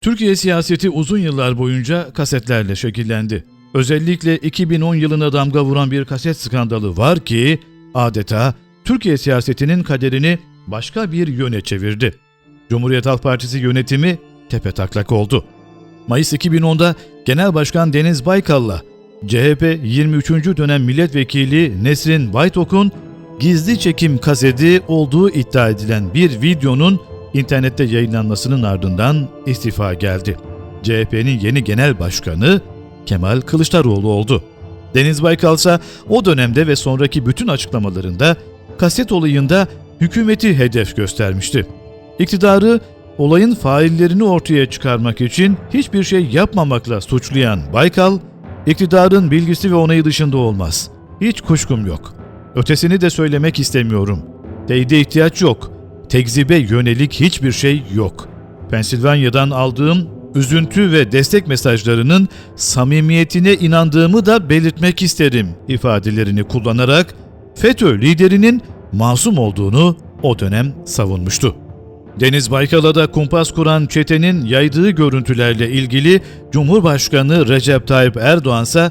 Türkiye siyaseti uzun yıllar boyunca kasetlerle şekillendi. Özellikle 2010 yılına damga vuran bir kaset skandalı var ki adeta Türkiye siyasetinin kaderini başka bir yöne çevirdi. Cumhuriyet Halk Partisi yönetimi tepetaklak oldu. Mayıs 2010'da Genel Başkan Deniz Baykal'la CHP 23. dönem milletvekili Nesrin Baytok'un gizli çekim kaseti olduğu iddia edilen bir videonun internette yayınlanmasının ardından istifa geldi. CHP'nin yeni genel başkanı Kemal Kılıçdaroğlu oldu. Deniz Baykal ise o dönemde ve sonraki bütün açıklamalarında kaset olayında hükümeti hedef göstermişti. İktidarı olayın faillerini ortaya çıkarmak için hiçbir şey yapmamakla suçlayan Baykal, iktidarın bilgisi ve onayı dışında olmaz. Hiç kuşkum yok. Ötesini de söylemek istemiyorum. Teyide ihtiyaç yok. Tekzibe yönelik hiçbir şey yok. Pensilvanya'dan aldığım üzüntü ve destek mesajlarının samimiyetine inandığımı da belirtmek isterim ifadelerini kullanarak FETÖ liderinin masum olduğunu o dönem savunmuştu. Deniz Baykal'a da kumpas kuran çetenin yaydığı görüntülerle ilgili Cumhurbaşkanı Recep Tayyip Erdoğan ise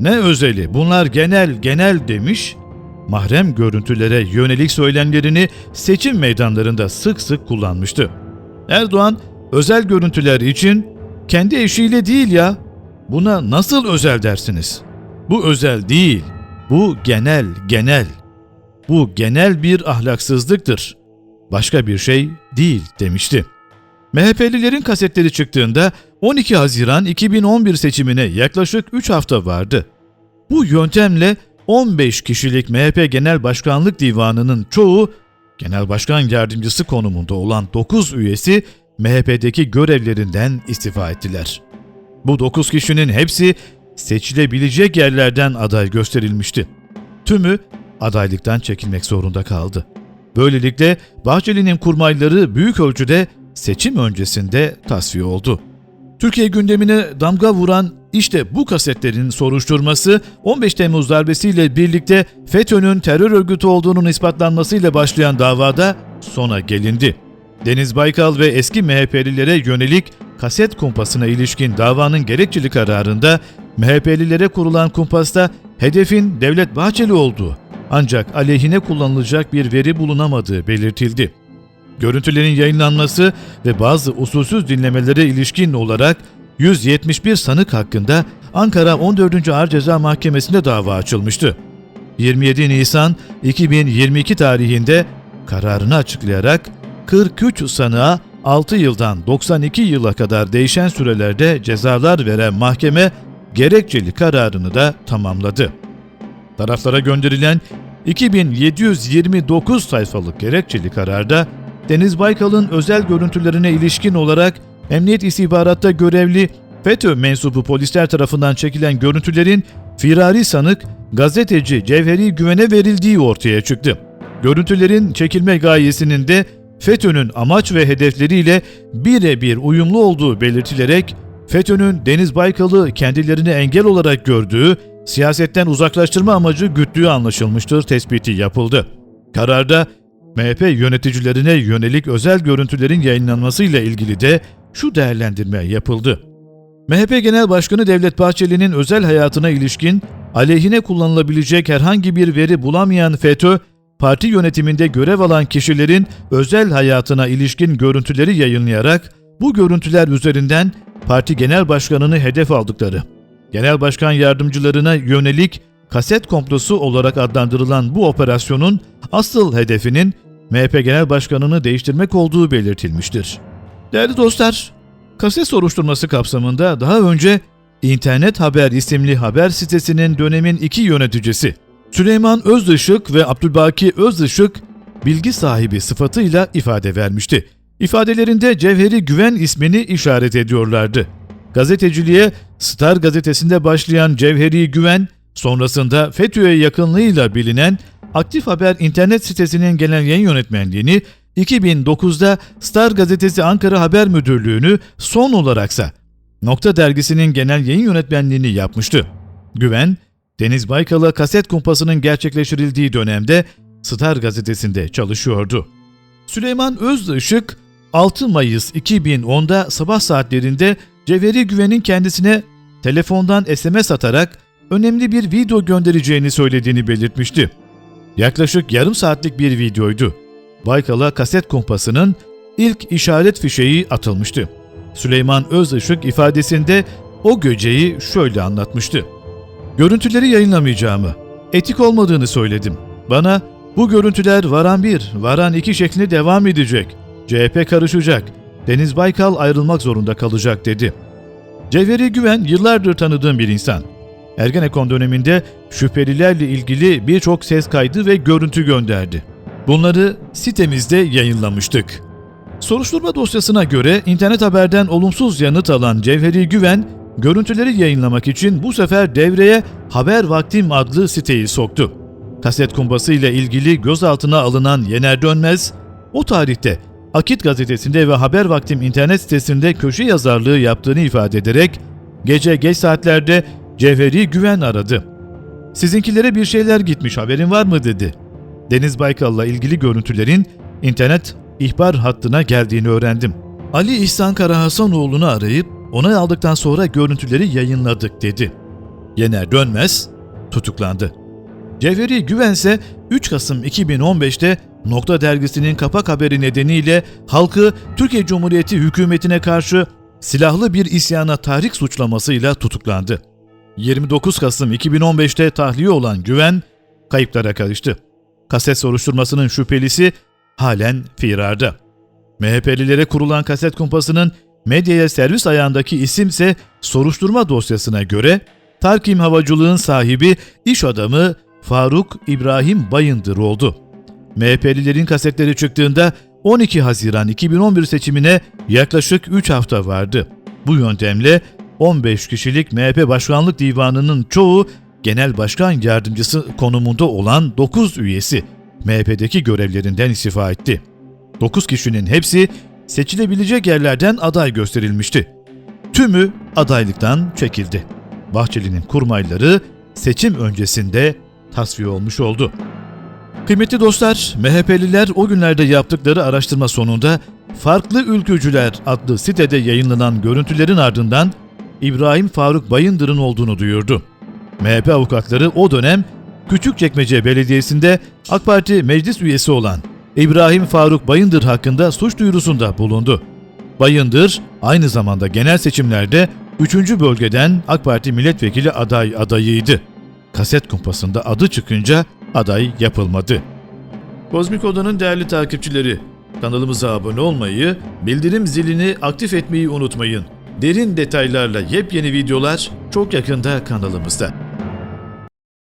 ne özeli bunlar genel genel demiş, mahrem görüntülere yönelik söylemlerini seçim meydanlarında sık sık kullanmıştı. Erdoğan özel görüntüler için kendi eşiyle değil ya buna nasıl özel dersiniz? Bu özel değil, bu genel genel. Bu genel bir ahlaksızlıktır. Başka bir şey değil demişti. MHP'lilerin kasetleri çıktığında 12 Haziran 2011 seçimine yaklaşık 3 hafta vardı. Bu yöntemle 15 kişilik MHP Genel Başkanlık Divanı'nın çoğu Genel Başkan Yardımcısı konumunda olan 9 üyesi MHP'deki görevlerinden istifa ettiler. Bu 9 kişinin hepsi seçilebilecek yerlerden aday gösterilmişti. Tümü adaylıktan çekilmek zorunda kaldı. Böylelikle Bahçeli'nin kurmayları büyük ölçüde seçim öncesinde tasfiye oldu. Türkiye gündemine damga vuran işte bu kasetlerin soruşturması 15 Temmuz darbesiyle birlikte FETÖ'nün terör örgütü olduğunun ispatlanmasıyla başlayan davada sona gelindi. Deniz Baykal ve eski MHP'lilere yönelik kaset kumpasına ilişkin davanın gerekçeli kararında MHP'lilere kurulan kumpasta hedefin Devlet Bahçeli olduğu ancak aleyhine kullanılacak bir veri bulunamadığı belirtildi. Görüntülerin yayınlanması ve bazı usulsüz dinlemelere ilişkin olarak 171 sanık hakkında Ankara 14. Ağır Ceza Mahkemesi'nde dava açılmıştı. 27 Nisan 2022 tarihinde kararını açıklayarak 43 sanığa 6 yıldan 92 yıla kadar değişen sürelerde cezalar veren mahkeme gerekçeli kararını da tamamladı. Taraflara gönderilen 2729 sayfalık gerekçeli kararda Deniz Baykal'ın özel görüntülerine ilişkin olarak Emniyet İstihbarat'ta görevli FETÖ mensubu polisler tarafından çekilen görüntülerin firari sanık gazeteci Cevheri Güven'e verildiği ortaya çıktı. Görüntülerin çekilme gayesinin de FETÖ'nün amaç ve hedefleriyle birebir uyumlu olduğu belirtilerek FETÖ'nün Deniz Baykal'ı kendilerine engel olarak gördüğü, siyasetten uzaklaştırma amacı güttüğü anlaşılmıştır tespiti yapıldı. Kararda MHP yöneticilerine yönelik özel görüntülerin yayınlanmasıyla ilgili de şu değerlendirme yapıldı. MHP Genel Başkanı Devlet Bahçeli'nin özel hayatına ilişkin aleyhine kullanılabilecek herhangi bir veri bulamayan FETÖ, parti yönetiminde görev alan kişilerin özel hayatına ilişkin görüntüleri yayınlayarak bu görüntüler üzerinden parti genel başkanını hedef aldıkları, genel başkan yardımcılarına yönelik kaset komplosu olarak adlandırılan bu operasyonun asıl hedefinin MHP Genel Başkanı'nı değiştirmek olduğu belirtilmiştir. Değerli dostlar, kaset soruşturması kapsamında daha önce İnternet Haber isimli haber sitesinin dönemin iki yöneticisi Süleyman Özdışık ve Abdülbaki Özdışık bilgi sahibi sıfatıyla ifade vermişti. İfadelerinde Cevheri Güven ismini işaret ediyorlardı. Gazeteciliğe Star gazetesinde başlayan Cevheri Güven, sonrasında FETÖ'ye yakınlığıyla bilinen Aktif Haber internet sitesinin genel yayın yönetmenliğini 2009'da Star gazetesi Ankara Haber Müdürlüğü'nü son olaraksa Nokta dergisinin genel yayın yönetmenliğini yapmıştı. Güven, Deniz Baykal'a kaset kumpasının gerçekleştirildiği dönemde Star gazetesinde çalışıyordu. Süleyman Özışık, 6 Mayıs 2010'da sabah saatlerinde Cevheri Güven'in kendisine telefondan SMS atarak önemli bir video göndereceğini söylediğini belirtmişti. Yaklaşık yarım saatlik bir videoydu. Baykal'a kaset kumpasının ilk işaret fişeği atılmıştı. Süleyman Özışık ifadesinde o geceyi şöyle anlatmıştı. Görüntüleri yayınlamayacağımı, etik olmadığını söyledim. Bana bu görüntüler varan bir, varan iki şeklinde devam edecek. CHP karışacak. Deniz Baykal ayrılmak zorunda kalacak dedi. Cevheri Güven yıllardır tanıdığım bir insan. Ergenekon döneminde şüphelilerle ilgili birçok ses kaydı ve görüntü gönderdi. Bunları sitemizde yayınlamıştık. Soruşturma dosyasına göre internet haberden olumsuz yanıt alan Cevheri Güven, görüntüleri yayınlamak için bu sefer devreye Haber Vaktim adlı siteyi soktu. Kaset kumbası ile ilgili gözaltına alınan Yener Dönmez, o tarihte Akit gazetesinde ve Haber Vaktim internet sitesinde köşe yazarlığı yaptığını ifade ederek gece geç saatlerde Cevheri Güven aradı. Sizinkilere bir şeyler gitmiş haberin var mı dedi. Deniz Baykal'la ilgili görüntülerin internet ihbar hattına geldiğini öğrendim. Ali İhsan Karahasanoğlu'nu arayıp onay aldıktan sonra görüntüleri yayınladık dedi. Yener Dönmez tutuklandı. Cevheri Güvense 3 Kasım 2015'te Nokta dergisinin kapak haberi nedeniyle halkı Türkiye Cumhuriyeti hükümetine karşı silahlı bir isyana tahrik suçlamasıyla tutuklandı. 29 Kasım 2015'te tahliye olan Güven kayıplara karıştı. Kaset soruşturmasının şüphelisi halen firarda. MHP'lilere kurulan kaset kumpasının medyaya servis ayağındaki isimse soruşturma dosyasına göre Tarkim Havacılığın sahibi iş adamı Faruk İbrahim Bayındır oldu. MHP'lilerin kasetleri çıktığında 12 Haziran 2011 seçimine yaklaşık 3 hafta vardı. Bu yöntemle 15 kişilik MHP Başkanlık Divanı'nın çoğu Genel Başkan Yardımcısı konumunda olan 9 üyesi MHP'deki görevlerinden istifa etti. 9 kişinin hepsi seçilebilecek yerlerden aday gösterilmişti. Tümü adaylıktan çekildi. Bahçeli'nin kurmayları seçim öncesinde tasfiye olmuş oldu. Kıymetli dostlar, MHP'liler o günlerde yaptıkları araştırma sonunda Farklı Ülkücüler adlı sitede yayınlanan görüntülerin ardından İbrahim Faruk Bayındır'ın olduğunu duyurdu. MHP avukatları o dönem Küçükçekmece Belediyesi'nde AK Parti meclis üyesi olan İbrahim Faruk Bayındır hakkında suç duyurusunda bulundu. Bayındır aynı zamanda genel seçimlerde 3. bölgeden AK Parti milletvekili aday adayıydı. Kaset kumpasında adı çıkınca aday yapılmadı. Kozmik Oda'nın değerli takipçileri, kanalımıza abone olmayı, bildirim zilini aktif etmeyi unutmayın. Derin detaylarla yepyeni videolar çok yakında kanalımızda.